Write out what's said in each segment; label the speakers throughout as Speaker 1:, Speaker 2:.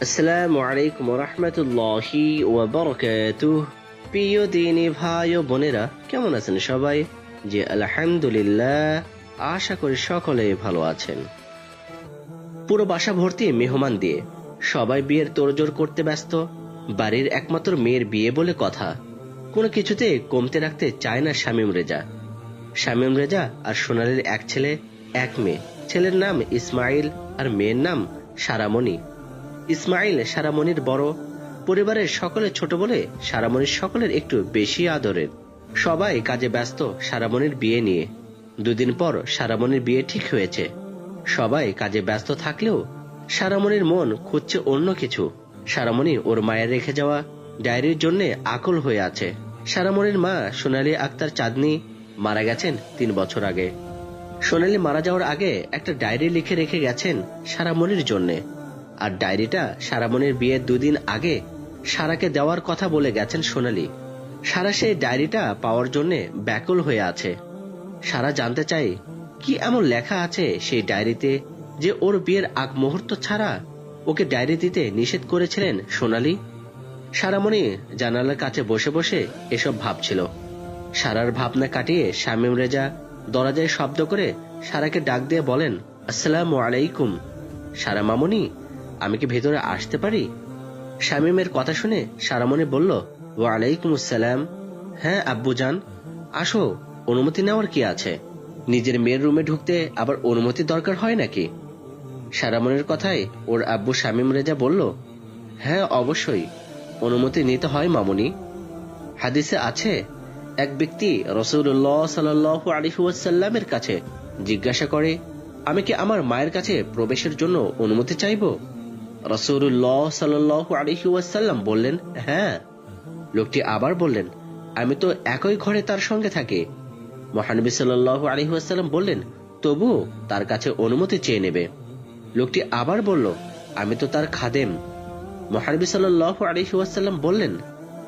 Speaker 1: আসসালামু আলাইকুম রহমতুল্লাহি ওয়াবারাকাতুহ প্রিয় দিনী ভাই ও বোনেরা, কেমন আছেন সবাই? যে আলহামদুলিল্লাহ, আশা করি সকলে ভালো আছেন। পুরো বাসা ভর্তি মেহমান দিয়ে সবাই বিয়ের তোড়জোড় করতে ব্যস্ত, বাড়ির একমাত্র মেয়ের বিয়ে বলে কথা। কোনো কিছুতে কমতে রাখতে চায় না শামীম রেজা। শামীম রেজা আর সোনালীর এক ছেলে, এক মেয়ে। ছেলের নাম ইসমাইল আর মেয়ের নাম সারামণি। ইসমাইল সারামণির বড় পরিবারের সকলে ছোট বলে সারামণির সকলের একটু বেশি আদরের। সবাই কাজে ব্যস্ত সারামণির বিয়ে নিয়ে। দুদিন পর সারামণির বিয়ে ঠিক হয়েছে। সবাই কাজে ব্যস্ত থাকলেও সারামণির মন খুঁজছে অন্য কিছু। সারামণি ওর মায়ের রেখে যাওয়া ডায়েরির জন্য আকুল হয়ে আছে। সারামণির মা সোনালী আক্তার চাঁদনি মারা গেছেন তিন বছর আগে। সোনালী মারা যাওয়ার আগে একটা ডায়েরি লিখে রেখে গেছেন সারামণির জন্যে। আর ডায়েরিটা সারামণির বিয়ের দুদিন আগে সারাকে দেওয়ার কথা বলে গেছেন সোনালি। সারা সেই ডায়েরিটা পাওয়ার জন্য ব্যাকুল হয়ে আছে। সারা জানতে চাই, কি এমন লেখা আছে সেই ডায়েরিতে যে ওর বিয়ের আগ মুহূর্ত ছাড়া ওকে ডায়েরি দিতে নিষেধ করেছিলেন সোনালি? সারামণি জানালার কাছে বসে বসে এসব ভাবছিল। সারার ভাবনা কাটিয়ে শামীম রেজা দরজায় শব্দ করে সারাকে ডাক দিয়ে বলেন, আসসালামু আলাইকুম। সারা মামুনি আমি কি ভেতরে আসতে পারি? শামীমের কথা শুনে সারামণি বলল, ওয়ালাইকুম আসসালাম। হ্যাঁ আব্বু যান আসো, অনুমতি নেওয়ার কি আছে? নিজের মেয়ের রুমে ঢুকতে আবার অনুমতি দরকার হয় নাকি? সারামণির কথায় ওর আব্বু শামীম রেজা বলল হ্যাঁ অবশ্যই। অনুমতি নিতে হয় মামুনি। হাদিসে আছে, এক ব্যক্তি রসুল্লাহ সাল আলিহাসাল্লামের কাছে জিজ্ঞাসা করে, আমি কি আমার মায়ের কাছে প্রবেশের জন্য অনুমতি চাইব? রসুল্লাহ সাল আলিহাসাল্লাম বললেন হ্যাঁ। লোকটি আবার বললেন, আমি তো একই ঘরে তার সঙ্গে থাকি। মহানবী সাল্লাহ আলিহাসাল্লাম বললেন তবু তার কাছে অনুমতি চেয়ে নেবে। লোকটি আবার বলল, আমি তো তার খাদেম। মহানবী সাল্লাহ আলিহাসাল্লাম বললেন,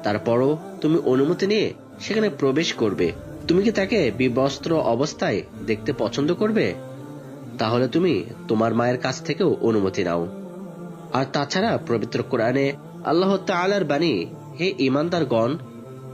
Speaker 1: তারপরও তুমি অনুমতি নিয়ে সেখানে প্রবেশ করবে। তুমি কি তাকে বিবস্ত্র অবস্থায় দেখতে পছন্দ করবে? তাহলে তুমি তোমার মায়ের কাছ থেকেও অনুমতি নাও। আর তাছাড়া পবিত্র কোরআনে আল্লাহ তালার বাণী, হে ইমানদারগণ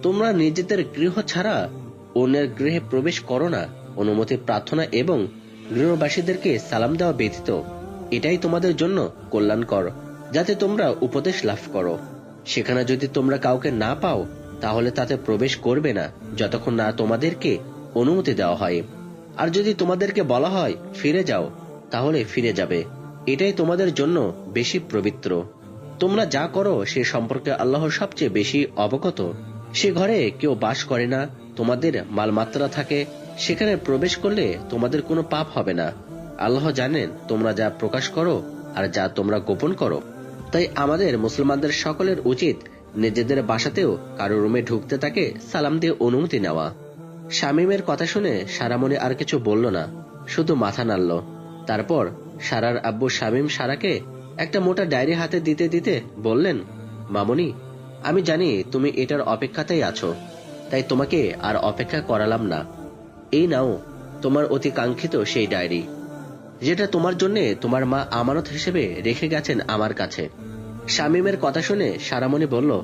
Speaker 1: তোমরা নিজেদের গৃহ ছাড়া অন্যের গৃহে প্রবেশ করো না। অনুমতি, প্রার্থনা এবং গৃহবাসীদেরকে সালাম দেওয়া ব্যতীত। এটাই তোমাদের জন্য কল্যাণকর, যাতে তোমরা উপদেশ লাভ করো। সেখানে যদি তোমরা কাউকে না পাও, তাহলে তাতে প্রবেশ করবে না, যতক্ষণ না তোমাদেরকে অনুমতি দেওয়া হয়। আর যদি তোমাদেরকে বলা হয়, ফিরে যাও, তাহলে ফিরে যাবে। এটাই তোমাদের জন্য বেশি পবিত্র। তোমরা যা করো, সে সম্পর্কে আল্লাহ সবচেয়ে বেশি অবগত। সে ঘরে কেউ বাস করে না, তোমাদের মালমাত্রা থাকে, সেখানে প্রবেশ করলে তোমাদের কোনো পাপ হবে না। আল্লাহ জানেন তোমরা যা প্রকাশ করো আর যা তোমরা গোপন করো। তাই আমাদের মুসলমানদের সকলের উচিত নিজেদের বাসাতেও কারও রুমে ঢুকতে তাকে সালাম দিয়ে অনুমতি নেওয়া। শামীমের কথা শুনে সারামণি আর কিছু বলল না, শুধু মাথা নাড়ল। তারপর সারার আব্বু শামীম সারাকে একটা মোটা ডায়েরি হাতে দিতে দিতে বললেন, মামুনি, আমি জানি তুমি এটার অপেক্ষাতেই আছো, তাই তোমাকে আর অপেক্ষা করালাম না। এই নাও তোমার অতি কাঙ্ক্ষিত সেই ডায়েরি, যেটা তোমার জন্য তোমার মা আমানত হিসেবে রেখে গেছেন আমার কাছে। শামীমের কথা শুনে সারামণি বলল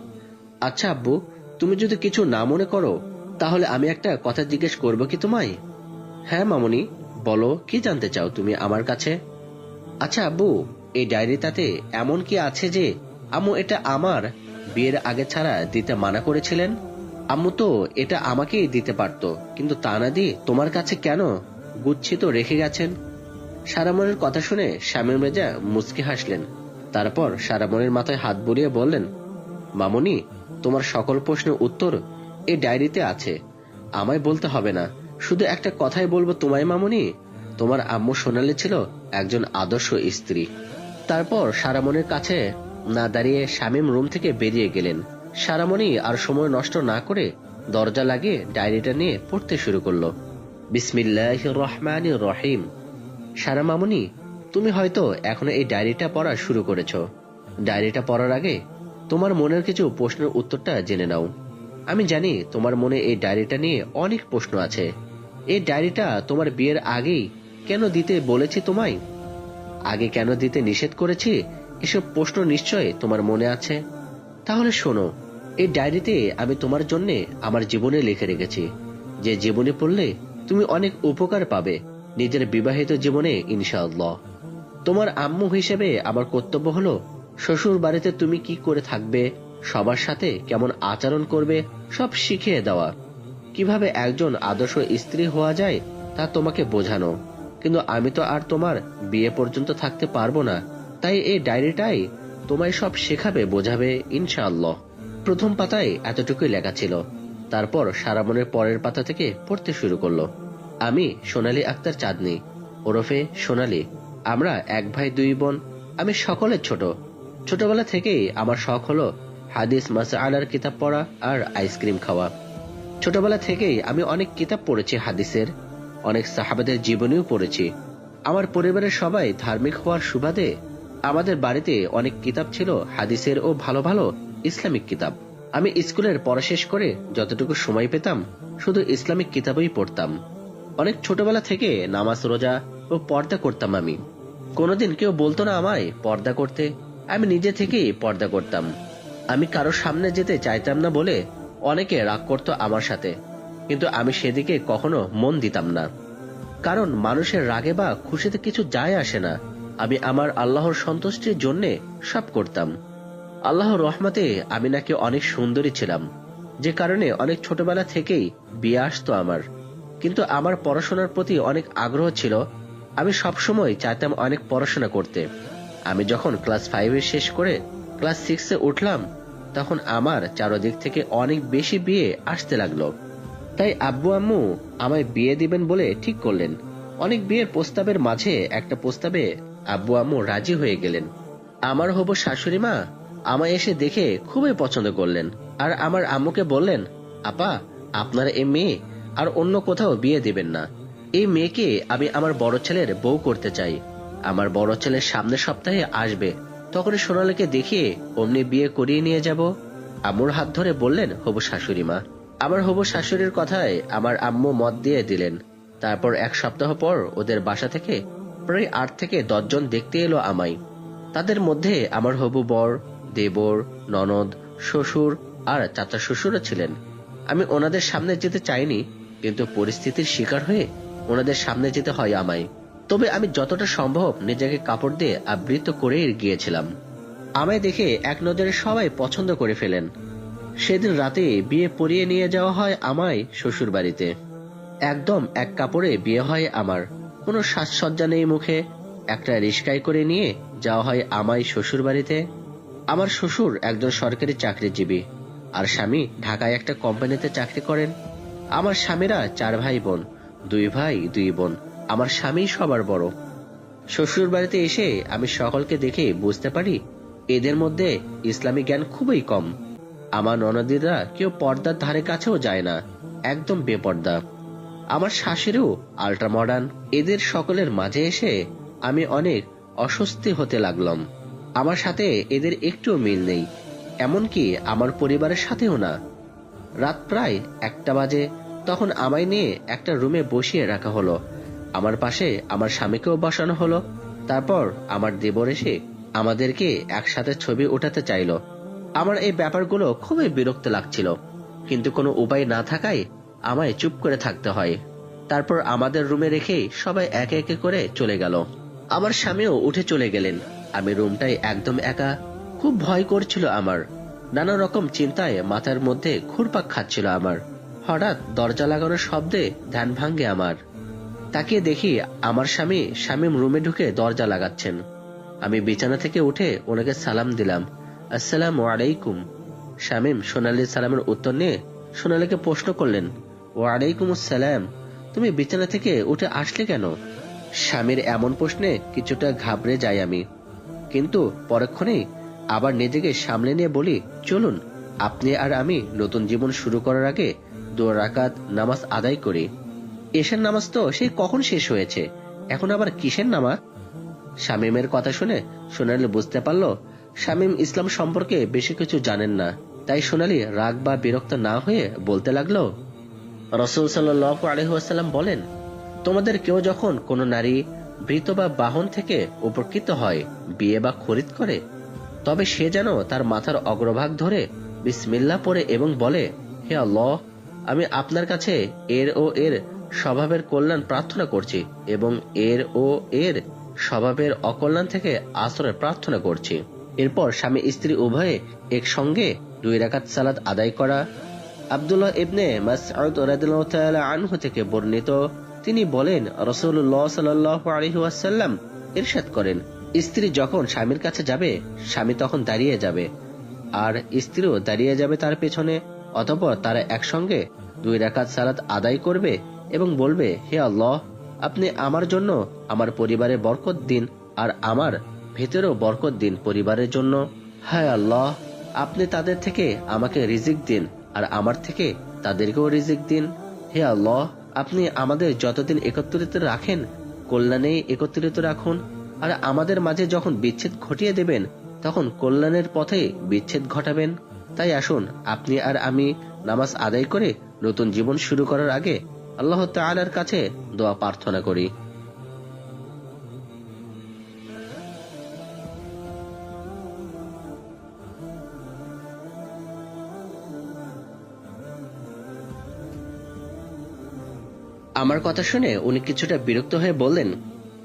Speaker 1: আচ্ছা আব্বু, তুমি যদি কিছু না মনে করো, তাহলে আমি একটা কথা জিজ্ঞেস করব কি তোমায়? হ্যাঁ মামুনি, বলো, কি জানতে চাও তুমি আমার কাছে? আচ্ছা আব্বু, এই ডায়েরিটাতে এমন কি আছে যে আম্মু এটা আমার বিয়ের আগে ছাড়া দিতে মানা করেছিলেন? আম্মু তো এটা আমাকেই দিতে পারতো, কিন্তু তা না দিয়ে তোমার কাছে কেন গুচ্ছিত রেখে গেছেন? সারামনের কথা শুনে শামীম মেজা মুচকি হাসলেন। তারপর সারামনের মাথায় হাত বুলিয়ে বললেন, মামুনি, তোমার সকল প্রশ্নের উত্তর এই ডায়েরিতে আছে। আমায় বলতে হবে না। শুধু একটা কথাই বলব তোমায়, মামুনি। তোমার আম্মু সোনালি ছিল একজন আদর্শ স্ত্রী। তারপর সারামনের কাছে না দাঁড়িয়ে শামীম রুম থেকে বেরিয়ে গেলেন। সারামণি আর সময় নষ্ট না করে দরজা লাগিয়ে ডায়েরিটা নিয়ে পড়তে শুরু করল। বিসমিল্লাহ রহমান রহিম। সারা মামুনি, তুমি হয়তো এখন এই ডায়েরিটা পড়া শুরু করেছ। ডায়েরিটা পড়ার আগে তোমার মনের কিছু প্রশ্নের উত্তরটা জেনে নাও। আমি জানি তোমার মনে এই ডায়েরিটা নিয়ে অনেক প্রশ্ন আছে। এই ডায়েরিটা তোমার বিয়ের আগেই কেন দিতে বলেছি তোমায়? আগে কেন দিতে নিষেধ করেছি? এসব প্রশ্ন নিশ্চয় তোমার মনে আছে। তাহলে শোনো, এই ডায়েরিতে আমি তোমার জন্য আমার জীবনে লিখে রেখেছি। যে জীবনে পড়লে তুমি অনেক উপকার পাবে নিজের বিবাহিত জীবনে, ইনশাআল্লাহ। তোমার আম্মু হিসেবে আমার কর্তব্য হলো, শ্বশুর বাড়িতে তুমি কি করে থাকবে, সবার সাথে কেমন আচরণ করবে, সব শিখিয়ে দেওয়া। কীভাবে একজন আদর্শ স্ত্রী হওয়া যায় তা তোমাকে বোঝানো। কিন্তু আমি তো আর তোমার বিয়ে পর্যন্ত থাকতে পারব না। তাই এই ডায়েরিটাই তোমায় সব শেখাবে, বোঝাবে, ইনশাআল্লাহ। প্রথম পাতায় এতটুকুই লেখা ছিল। তারপর সারামনের পরের পাতা থেকে পড়তে শুরু করল। আমি সোনালী আক্তার চাঁদনি, ওরফে সোনালী। আমরা এক ভাই, দুই বোন। আমি সকলের ছোট। ছোটবেলা থেকেই আমার শখ হলো হাদিস মাসা আলার কিতাব পড়া আর আইসক্রিম খাওয়া। ছোটবেলা থেকেই আমি অনেক কিতাব পড়েছি হাদিসের। অনেক সাহাবাদের জীবনীও পড়েছি। আমার পরিবারের সবাই ধার্মিক হওয়ার সুবাদে আমাদের বাড়িতে অনেক কিতাব ছিল, হাদিসের ও ভালো ভালো ইসলামিক কিতাব। আমি স্কুলের পড়া শেষ করে যতটুকু সময় পেতাম, শুধু ইসলামিক কিতাবই পড়তাম। অনেক ছোটবেলা থেকে নামাজ, রোজা ও পর্দা করতাম আমি। কোনোদিন কেউ বলতো না আমায়, পর্দা করতে। আমি নিজে থেকেই পর্দা করতাম। আমি কারোর সামনে যেতে চাইতাম না বলে অনেকে রাগ করতো আমার সাথে। কিন্তু আমি সেদিকে কখনো মন দিতাম না। কারণ মানুষের রাগে বা খুশিতে কিছু যায় আসে না। আমি আমার আল্লাহর সন্তুষ্টির জন্য সব করতাম। আল্লাহর রহমতে আমি নাকি অনেক সুন্দরী ছিলাম। যে কারণে অনেক ছোটবেলা থেকেই বিয়ে আসতো আমার। কিন্তু আমার পড়াশোনার প্রতি অনেক আগ্রহ ছিল। আমি সবসময় চাইতাম অনেক পড়াশোনা করতে। আমি যখন ক্লাস ফাইভে শেষ করে ক্লাস সিক্সে উঠলাম, তখন আমার চারদিক থেকে অনেক বেশি বিয়ে আসতে লাগল। তাই আব্বু আম্মু আমায় বিয়ে দিবেন বলে ঠিক করলেন। অনেক বিয়ের প্রস্তাবের মাঝে একটা প্রস্তাবে আব্বু আম্মু রাজি হয়ে গেলেন। আমার হব শাশুড়ি মা আমায় এসে দেখে খুবই পছন্দ করলেন। আর আমার আম্মুকে বললেন, আপা, আপনার এই মেয়ে আর অন্য কোথাও বিয়ে দিবেন না। এই মেয়েকে আমি আমার বড় ছেলের বউ করতে চাই। আমার বড় ছেলের সামনের সপ্তাহে আসবে। তখন সোনালীকে দেখিয়ে অমনি বিয়ে করিয়ে নিয়ে যাব। আম্মুর হাত ধরে বললেন, হবু শাশুড়ি মা। আমার হবু শাশুড়ির কথায় আমার আম্মু মত দিয়ে দিলেন। তারপর এক সপ্তাহ পর ওদের বাসা থেকে প্রায় আট থেকে দশজন দেখতে এলো আমায়। তাদের মধ্যে আমার হবু বর, দেবর, ননদ, শ্বশুর আর চাচা শ্বশুরও ছিলেন। আমি ওনাদের সামনে যেতে চাইনি, কিন্তু পরিস্থিতির শিকার হয়ে ওনাদের সামনে যেতে হয় আমায়। তবে আমি যতটা সম্ভব নিজেকে কাপড় দিয়ে আবৃত করে গিয়েছিলাম। আমায় দেখে এক নজরে সবাই পছন্দ করে ফেলেন। সেদিন রাতে বিয়ে পরিয়ে নিয়ে যাওয়া হয় আমায় শ্বশুর বাড়িতে একদম এক কাপড়ে বিয়ে হয় আমার। কোনো সাজসজ্জা নেই মুখে। একটা রিস্কায় করে নিয়ে যাওয়া হয় আমায় শ্বশুর বাড়িতে আমার শ্বশুর একজন সরকারি চাকরিজীবী আর স্বামী ঢাকায় একটা কোম্পানিতে চাকরি করেন। আমার স্বামীরা চার ভাই বোন, দুই ভাই, দুই বোন। আমার স্বামী সবার বড়। শ্বশুর বাড়িতে এসে আমি সকলকে দেখে বুঝতে পারি এদের মধ্যে ইসলামী জ্ঞান খুবই কম। আমার ননদিরা কেউ পর্দার ধারে কাছেও যায় না, একদম বেপর্দা। আমার শাশুড়িও আল্ট্রা মডার্ন এদের সকলের মাঝে এসে আমি অনেক অস্বস্তি হতে লাগলাম। আমার সাথে এদের একটুও মিল নেই, এমনকি আমার পরিবারের সাথেও না। রাত প্রায় একটা বাজে, তখন আমায় নিয়ে একটা রুমে বসিয়ে রাখা হলো। আমার পাশে আমার স্বামীকেও বসানো হলো, তারপর আমার দেবর এসে আমাদেরকে একসাথে ছবি ওঠাতে চাইলো। আমার এই ব্যাপারগুলো খুবই বিরক্ত লাগছিল। কিন্তু কোনো উপায় না থাকায় আমায় চুপ করে থাকতে হয়। তারপর আমাদের রুমে রেখে সবাই একে একে করে চলে গেল। আমার স্বামীও উঠে চলে গেলেন। আমি রুমটাই একদম একা। খুব ভয় করছিল আমার। নানা রকম চিন্তায় মাথার মধ্যে ঘুরপাক খাচ্ছিল আমার। হঠাৎ দরজা লাগানোর শব্দে ধ্যান ভাঙ্গে আমার। তাকিয়ে দেখি আমার স্বামী স্বামীম রুমে ঢুকে দরজা লাগাচ্ছেন। আমি বিছানা থেকে উঠে ওনাকে সালাম দিলাম। আসসালাম আলাইকুম। শামীম, সোনালী সালামের উত্তর নিয়ে সোনালীকে প্রশ্ন করলেন, ওয়ালাইকুম আসসালাম, তুমি বিছানা থেকে উঠে আসলে কেন? স্বামীর এমন প্রশ্নে কিছুটা ঘাবড়ে যাই আমি। কিন্তু পরক্ষণেই আবার নিজেকে সামলে নিয়ে বলি, চলুন, আপনি আর আমি নতুন জীবন শুরু করার আগে দু রাকাত নামাজ আদায় করি। এশার নামাজ তো সেই কখন শেষ হয়েছে? এখন আবার কিসের নামাজ? শামীমের কথা শুনে সোনালী বুঝতে পারল শামীম ইসলাম সম্পর্কে বেশি কিছু জানেন না। তাই সোনালি রাগ বা বিরক্ত না হয়ে বলতে লাগল, রসুল সাল্লাহ বলেন, তোমাদের কেউ যখন কোনো নারী বৃত বা বাহন থেকে উপকৃত হয়, বিয়ে বা খরিদ করে, তবে সে যেন তার মাথার অগ্রভাগ ধরে বিসমিল্লা পড়ে এবং বলে, হে আল্লাহ, আমি আপনার কাছে এর ও এর স্বভাবের কল্যাণ প্রার্থনা করছি এবং এর ও এর স্বভাবের অকল্যাণ থেকে আশ্রয় প্রার্থনা করছি। এরপর স্বামী স্ত্রী উভয়ে একসঙ্গে দুই রাকাত সালাদ আদায় করা। আবদুল্লাহ ইবনে আনহু থেকে বর্ণিত, তিনি বলেন, রাসূলুল্লাহ ওয়াসাল্লাম ইরশাদ করেন, স্ত্রী যখন স্বামীর কাছে যাবে, স্বামী তখন দাঁড়িয়ে যাবে। আর স্ত্রীও দাঁড়িয়ে যাবে তার পেছনে, অতঃপর তারা একসঙ্গে দুই রাকাত সালাত আদায় করবে এবং বলবে, হে আল্লাহ, আপনি আমার জন্য, আমার পরিবারে বরকত দিন, আর আমার ভেতরেও বরকত দিন পরিবারের জন্য। হায় আল্লাহ, আপনি তাদের থেকে আমাকে রিজিক দিন আর আমার থেকে তাদেরকেও রিজিক দিন। হে আল্লাহ, আপনি আমাদের যতদিন একত্রিত রাখেন কল্যাণেই একত্রিত রাখুন আর আমাদের মাঝে যখন বিচ্ছেদ ঘটিয়ে দেবেন, তখন কল্যাণের পথে বিচ্ছেদ ঘটাবেন। তাই আসুন, আপনি আর আমি নামাজ আদায় করে নতুন জীবন শুরু করার আগে আল্লাহ তাআলার কাছে দোয়া প্রার্থনা করি। আমার কথা শুনে উনি কিছুটা বিরক্ত হয়ে বললেন,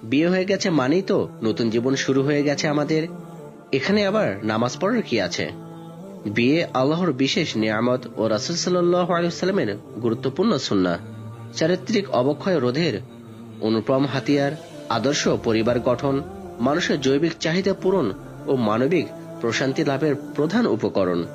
Speaker 1: বিয়ে হয়ে গেছে মানেই তো নতুন জীবন শুরু হয়ে গেছে আমাদের। এখানে আবার নামাজ পড়ার কি আছে? বিয়ে আল্লাহর বিশেষ নিয়ামত ও রাসুল আলিয়াল্লামের গুরুত্বপূর্ণ সুন্না চারিত্রিক অবক্ষয় রোধের অনুপম হাতিয়ার, আদর্শ পরিবার গঠন, মানুষের জৈবিক চাহিদা পূরণ ও মানবিক প্রশান্তি লাভের প্রধান উপকরণ।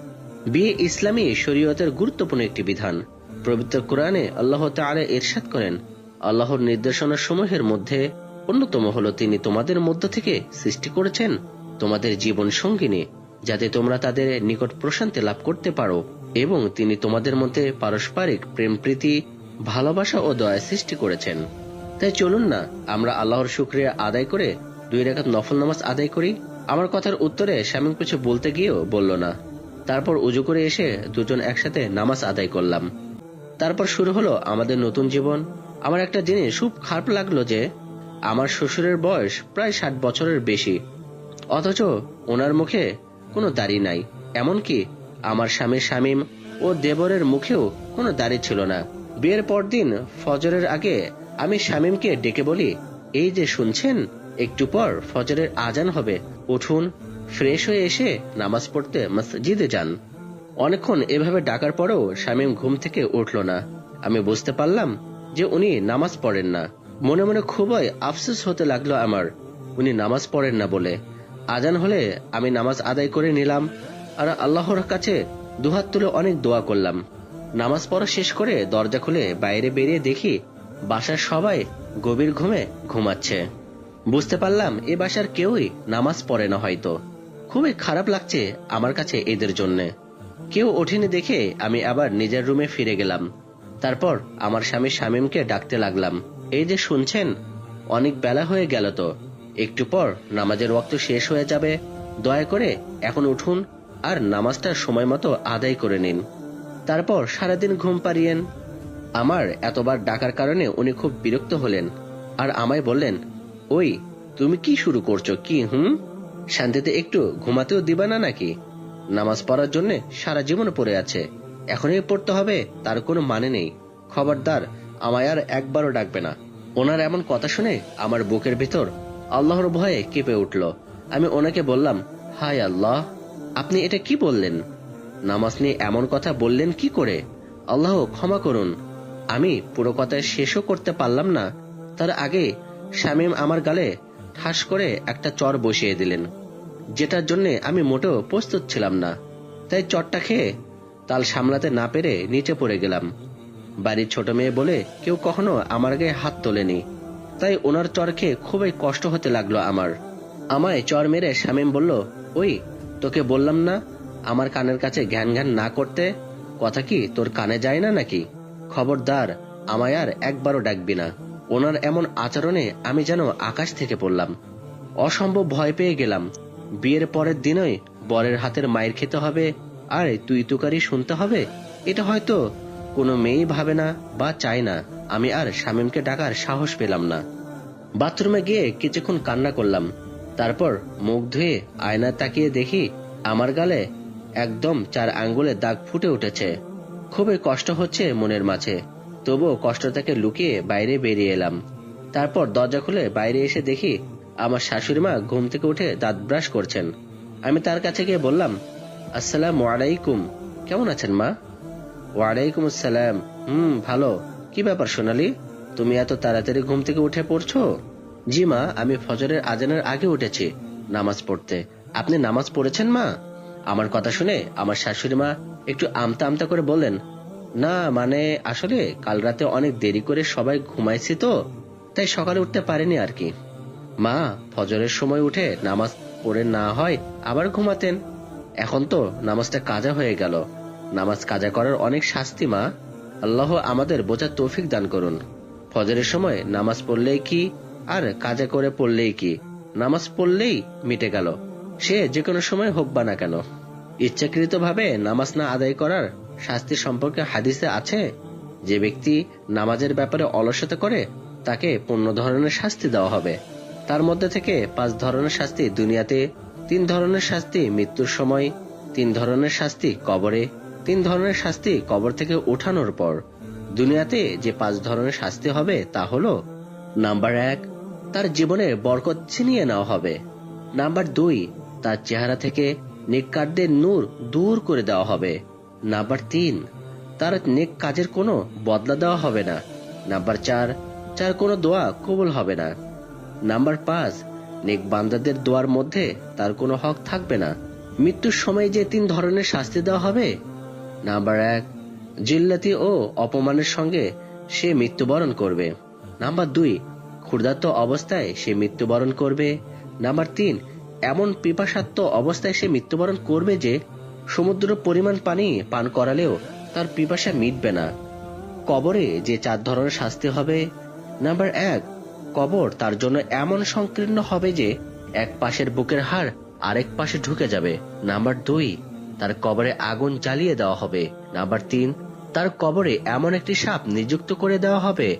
Speaker 1: বিয়ে ইসলামী শরীয়তের গুরুত্বপূর্ণ একটি বিধান। পবিত্র কোরআনে আল্লাহ তাআলা ইরশাদ করেন, আল্লাহর নির্দেশনা সমূহের মধ্যে অন্যতম হলো তিনি তোমাদের মধ্য থেকে সৃষ্টি করেছেন তোমাদের জীবন সঙ্গিনী, যাতে তোমরা তাদের নিকট প্রশান্তি লাভ করতে পারো এবং তিনি তোমাদের মধ্যে পারস্পরিক প্রেম, প্রীতি, ভালোবাসা ও দয়া সৃষ্টি করেছেন। তাই চলুন না, আমরা আল্লাহর শুক্রিয়া আদায় করে দুই রেখাত নফল নামাজ আদায় করি। আমার কথার উত্তরে স্বামী কিছু বলতে গিয়েও বলল না। তারপর উজু করে এসে দুজন একসাথে নামাজ আদায় করলাম। তারপর শুরু হলো আমাদের নতুন জীবন। আমার একটা জিনিস খুব খারাপ লাগল যে, আমার শ্বশুরের বয়স প্রায় ষাট বছরের বেশি। অথচ ওনার মুখে কোনো দাড়ি নাই। এমনকি আমার স্বামীর শামীম ও দেবরের মুখেও কোনো দাড়ি ছিল না। বিয়ের পরদিন ফজরের আগে আমি শামীমকে ডেকে বলি, এই যে শুনছেন, একটু পর ফজরের আজান হবে। উঠুন, ফ্রেশ হয়ে এসে নামাজ পড়তে মসজিদে যান। অনেকক্ষণ এভাবে ডাকার পরেও শামীম ঘুম থেকে উঠল না। আমি বুঝতে পারলাম যে উনি নামাজ পড়েন না। মনে মনে খুবই আফসোস হতে লাগল আমার, উনি নামাজ পড়েন না বলে। আজান হলে আমি নামাজ আদায় করে নিলাম আর আল্লাহর কাছে দুহাত তুলে অনেক দোয়া করলাম। নামাজ পড়া শেষ করে দরজা খুলে বাইরে বেরিয়ে দেখি বাসার সবাই গভীর ঘুমে ঘুমাচ্ছে। বুঝতে পারলাম এ বাসার কেউই নামাজ পড়ে না হয়তো। খুবই খারাপ লাগছে আমার কাছে এদের জন্যে। কেউ ওঠেনি দেখে আমি আবার নিজের রুমে ফিরে গেলাম। তারপর আমার স্বামী শামীমকে ডাকতে লাগলাম। এই যে শুনছেন, অনেক বেলা হয়ে গেল তো। একটু পর নামাজের ওয়াক্ত শেষ হয়ে যাবে। দয়া করে এখন উঠুন আর নামাজটা সময় মতো আদায় করে নিন। তারপর সারাদিন ঘুম পারিয়েন আমার এতবার ডাকার কারণে উনি খুব বিরক্ত হলেন আর আমায় বললেন, ওই, তুমি কি শুরু করছ, কি, হুম? শান্তিতে একটু ঘুমাতেও দিবা না নাকি? নামাজ পড়ার জন্য সারা জীবন পড়ে আছে। এখনই পড়তে হবে, তার কোনো মানে নেই। খবরদার, আমায় আর একবারও ডাকবে না। ওনার এমন কথা শুনে আমার বুকের ভিতর আল্লাহর ভয়ে কেঁপে উঠল। আমি ওনাকে বললাম, হায় আল্লাহ, আপনি এটা কি বললেন? নামাজ নিয়ে এমন কথা বললেন কি করে? আল্লাহ ক্ষমা করুন। আমি পুরো কথা শেষও করতে পারলাম না। তার আগে শামীম আমার গালে ঠাস করে একটা চর বসিয়ে দিলেন। যেটার জন্য আমি মোটেও প্রস্তুত ছিলাম না। তাই চটটা খেয়ে তাল সামলাতে না পেরে নিচে পড়ে গেলাম। বাড়ির ছোট মেয়ে বলে কেউ কখনো আমার গায়ে হাত তোলেনি। তাই ওনার চর খেয়ে খুবই কষ্ট হতে লাগল আমার। আমায় চর মেরে শামীম বলল, ওই, তোকে বললাম না, আমার কানের কাছে ঘ্যান ঘ্যান না করতে? কথা কি তোর কানে যায় না নাকি? খবরদার, আমায় আর একবারও ডাকবি না। ওনার এমন আচরণে আমি যেন আকাশ থেকে পড়লাম। অসম্ভব ভয় পেয়ে গেলাম। বিয়ের পরের দিনই বরের হাতের মায়ের খেতে হবে, আর তুই তুকারি শুনতে হবে? এটা হয়তো কোনো মেয়েই ভাবে না বা চায় না। আমি আর শামীমকে ডাকার সাহস পেলাম না। বাথরুমে গিয়ে কিছুক্ষণ কান্না করলাম। তারপর মুখ ধুয়ে আয়নায় তাকিয়ে দেখি আমার গালে একদম চার আঙ্গুলে দাগ ফুটে উঠেছে। খুবই কষ্ট হচ্ছে মনের মাঝে। তবুও কষ্ট থেকে লুকিয়ে বাইরে বেরিয়ে এলাম। তারপর দরজা খুলে বাইরে এসে দেখি আমার শাশুড়ি মা ঘুম থেকে উঠে দাঁত ব্রাশ করছেন। আমি তার কাছে গিয়ে বললাম, আসসালাম ওয়ালাইকুম কেমন আছেন মা? ওয়ালাইকুম আসসালাম। হুম, ভালো। কি ব্যাপার সোনালি? তুমি এত তাড়াতাড়ি ঘুম থেকে উঠে পড়ছো? জি মা, আমি ফজরের আজানের আগে উঠেছি নামাজ পড়তে। আপনি নামাজ পড়েছেন মা? আমার কথা শুনে আমার শাশুড়ি মা একটু আমতা আমতা করে বললেন, না মানে আসলে কাল রাতে অনেক দেরি করে সবাই ঘুমাইছি তো, তাই সকালে উঠতে পারিনি আর কি। মা, ফজরের সময় উঠে নামাজ পড়ে না হয় আবার ঘুমাতেন। এখন তো নামাজটা কাজা হয়ে গেল। নামাজ কাজা করার অনেক শাস্তি, মা। আল্লাহ আমাদের বোঝার তৌফিক দান করুন। ফজরের সময় নামাজ পড়লেই কি, আর কাজা করে পড়লেই কি? নামাজ পড়লেই মিটে গেল। সে যে কোনো সময় হোক বা না কেন। ইচ্ছাকৃতভাবে নামাজ না আদায় করার শাস্তি সম্পর্কে হাদিসে আছে? যে ব্যক্তি নামাজের ব্যাপারে অলসতা করে, তাকে পূর্ণ ধরনের শাস্তি দেওয়া হবে। তার মধ্যে থেকে পাঁচ ধরনের শাস্তি দুনিয়াতে, তিন ধরনের শাস্তি মৃত্যুর সময়, তিন ধরনের শাস্তি কবরে, তিন ধরনের শাস্তি কবর থেকে ওঠানোর পর। দুনিয়াতে যে পাঁচ ধরনের শাস্তি হবে তা হল, নাম্বার এক, তার জীবনে বরকত ছিনিয়ে নেওয়া হবে। নাম্বার দুই, তার চেহারা থেকে নেককারদের নূর দূর করে দেওয়া হবে। নাম্বার তিন, তার নেক কাজের কোনো বদলা দেওয়া হবে না। নাম্বার চার চার কোনো দোয়া কবুল হবে না। নাম্বার পাঁচ, নেক বান্দাদের দোয়ার মধ্যে তার কোনো হক থাকবে না। মৃত্যুর সময় যে তিন ধরনের শাস্তি দেওয়া হবে? নাম্বার এক, জিল্লাতি ও অপমানের সঙ্গে সে মৃত্যুবরণ করবে। নাম্বার দুই, ক্ষুধার্ত অবস্থায় সে মৃত্যুবরণ করবে। নাম্বার তিন, এমন পিপাসাত্ম অবস্থায় সে মৃত্যুবরণ করবে যে সমুদ্র পরিমাণ পানি পান করালেও তার পিপাসা মিটবে না। কবরে যে চার ধরনের শাস্তি হবে? নাম্বার এক কবর তার জন্য এমন সংকীর্ণ হবে যে এক পাশের বুকের হাড় আরেক পাশে ঢুকে যাবে। নাম্বার দুই, তার কবরে আগুন জ্বালিয়ে দেওয়া হবে। নাম্বার তিন, তার কবরে এমন একটি সাপ নিযুক্ত করে দেওয়া হবে,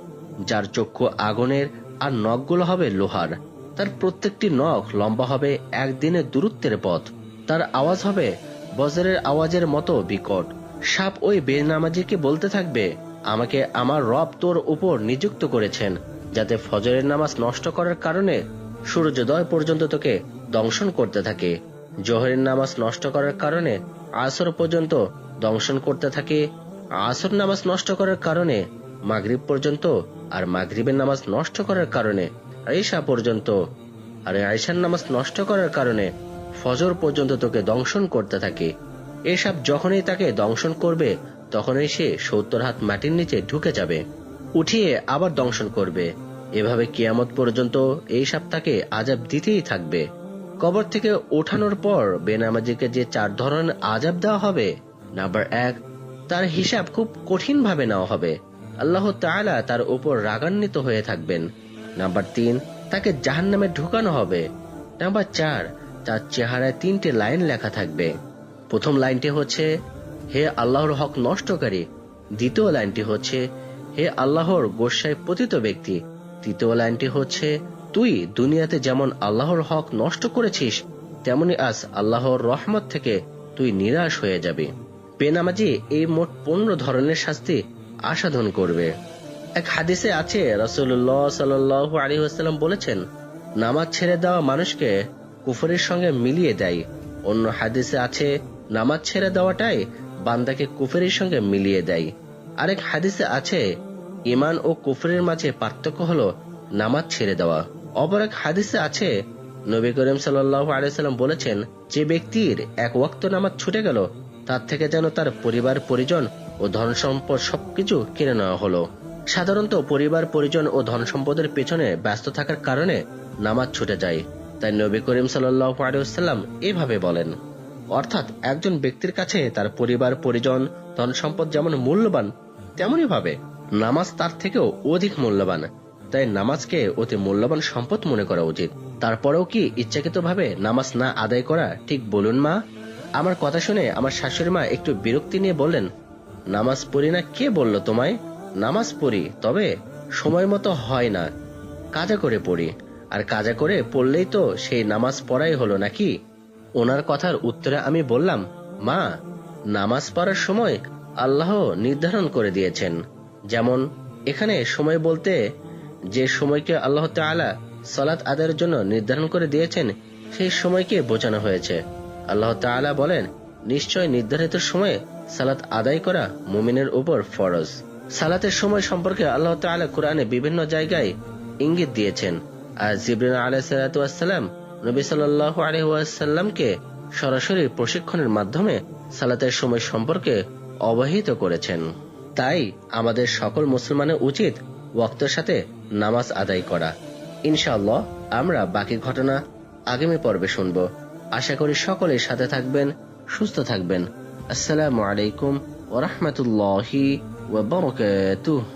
Speaker 1: যার চক্ষু আগুনের আর নখগুলো হবে লোহার। তার প্রত্যেকটি নখ লম্বা হবে একদিনের দূরত্বের পথ। তার আওয়াজ হবে বজ্রের আওয়াজের মতো বিকট। সাপ ওই বেনামাজিকে বলতে থাকবে, আমাকে আমার রব তোর উপর নিযুক্ত করেছেন। যাতে ফজরের নামাজ নষ্ট করার কারণে সূর্যোদয় পর্যন্ত তোকে দংশন করতে থাকে। জোহরের নামাজ নষ্ট করার কারণে আসর পর্যন্ত দংশন করতে থাকে। আসর নামাজ নষ্ট করার কারণে মাগরিব পর্যন্ত আর মাগরিবের নামাজ নষ্ট করার কারণে আয়েশা পর্যন্ত আর আয়েশার নামাজ নষ্ট করার কারণে ফজর পর্যন্ত তোকে দংশন করতে থাকে। এসব যখনই তাকে দংশন করবে, তখনই সে সত্তর হাত মাটির নিচে ঢুকে যাবে। উঠিয়ে আবার দংশন করবে। এভাবে কিয়ামত পর্যন্ত এই সাপ তাকে আজাব দিতেই থাকবে। কবর থেকে ওঠানোর পর বেনামাজিকে যে চার ধরনের আজাব দেওয়া হবে, নাম্বার এক, তার হিসাব খুব কঠিন ভাবে নেওয়া হবে। আল্লাহ তাআলা তার উপর রাগান্বিত হয়ে থাকবেন। নাম্বার তিন, তাকে জাহান নামে ঢুকানো হবে। নাম্বার চার, তার চেহারায় তিনটে লাইন লেখা থাকবে। প্রথম লাইনটি হচ্ছে, হে আল্লাহর হক নষ্টকারী। দ্বিতীয় লাইনটি হচ্ছে হে আল্লাহর গোসায় পতিত ব্যক্তি, তৃতীয় লাইনটি হচ্ছে, তুই দুনিয়াতে যেমন আল্লাহর হক নষ্ট করেছিস, তেমনি আজ আল্লাহর রহমত থেকে তুই নিরাশ হয়ে যাবে। বেনামাজি এই মোট পনেরো ধরনের শাস্তি আসাধন করবে। এক হাদিসে আছে রসুল্লাহ সাল আলী আসাল্লাম বলেছেন, নামাজ ছেড়ে দেওয়া মানুষকে কুফরের সঙ্গে মিলিয়ে দেয়। অন্য হাদিসে আছে, নামাজ ছেড়ে দেওয়াটাই বান্দাকে কুফরের সঙ্গে মিলিয়ে দেয়। আরেক হাদিসে আছে ইমান ও কুফরের মাঝে পার্থক্য হলো নামাজ ছেড়ে দেওয়া। অপর এক হাদিসে আছে, নবী করিম আলাইসাল্লাম বলেছেন, যে ব্যক্তির এক ওয়াক্ত নামাজ ছুটে গেল, তার থেকে যেন তার পরিবার, পরিজন ও ধন সম্পদ সবকিছু কিনে নেওয়া হলো। সাধারণত পরিবার, পরিজন ও ধন সম্পদের পেছনে ব্যস্ত থাকার কারণে নামাজ ছুটে যায়। তাই নবী করিম সাল্লাহ আলিয়াল্লাম এভাবে বলেন। অর্থাৎ একজন ব্যক্তির কাছে তার পরিবার, পরিজন ধন সম্পদ যেমন মূল্যবান, তেমনই ভাবে নামাজ তার থেকেও অধিক মূল্যবান। তাই নামাজকে অতি মূল্যবান সম্পদ মনে করা উচিত। তারপরেও কি ইচ্ছাকৃতভাবে নামাজ না আদায় করা ঠিক বলুন মা? আমার কথা শুনে আমার শাশুড়ি মা একটু বিরক্তি নিয়ে বললেন, নামাজ পড়ি না কে বলল তোমায়? নামাজ পড়ি, তবে সময় মতো হয় না। কাজা করে পড়ি। আর কাজা করে পড়লেই তো সেই নামাজ পড়াই হলো নাকি? ওনার কথার উত্তরে আমি বললাম, মা, নামাজ পড়ার সময় আল্লাহ নির্ধারণ করে দিয়েছেন। যেমন, এখানে সময় বলতে যে সময়কে আল্লাহ তাআলা সালাত আদায়ের জন্য নির্ধারণ করে দিয়েছেন, সেই সময়কে বোঝানো হয়েছে। আল্লাহ তাআলা বলেন, নিশ্চয় নির্ধারিত সময়ে সালাত আদায় করা মুমিনের উপর ফরজ। সালাতের সময় সম্পর্কে আল্লাহ তাআলা কোরআনে বিভিন্ন জায়গায় ইঙ্গিত দিয়েছেন। আর জিবরিন আলাইসালাম নবী সাল্লাহ আলহাসাল্লামকে সরাসরি প্রশিক্ষণের মাধ্যমে সালাতের সময় সম্পর্কে অবহিত করেছেন। তাই আমাদের সকল মুসলমানের উচিত ওয়াক্তের সাথে নামাজ আদায় করা। ইনশাআল্লাহ আমরা বাকি ঘটনা আগামী পর্বে শুনব। আশা করি সকলের সাথে থাকবেন, সুস্থ থাকবেন। আসসালামু আলাইকুম ওরহমতুল্লাহি ওয়া বারাকাতুহু।